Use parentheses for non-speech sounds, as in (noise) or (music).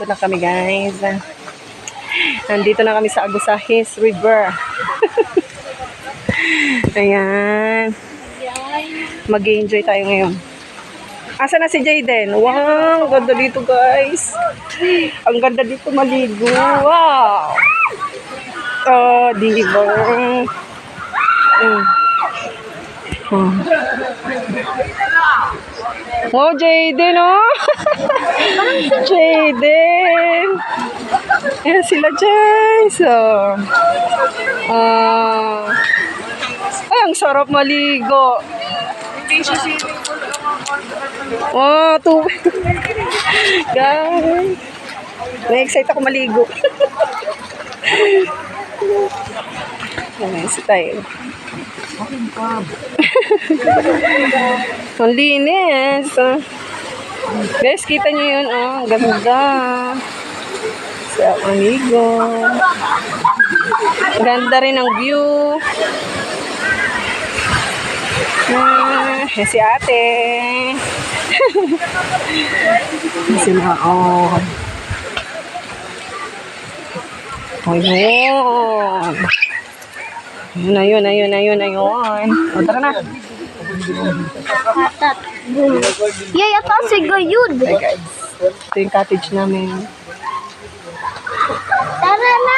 Ito na kami guys. Nandito na kami sa Agusahis River. (laughs) Ayan. mag enjoy tayo ngayon. Asa na si Jayden? Wow, ganda dito guys. Ang ganda dito maligo. Wow. Oh, di ba? Mm. Oh. Oh, Jayden, oh. (laughs) Jayden. Ayan sila dyan. So, ah, ay, ang sarap maligo. Oh, tubig. (laughs) Guys. Na-excite ako maligo. (laughs) Nice tayo. (laughs) Ang linis. ah. Guys, kita nyo yun. Oh, ang ganda. Sa amigo. Ang Ganda rin ang view. Ah, si ate. Sila, oh. Oh, yun. Yun na, yun na, yun na, yun na, yun. O, tara na. Yay, ako si Gayud. Hi, guys. Ito yung cottage namin.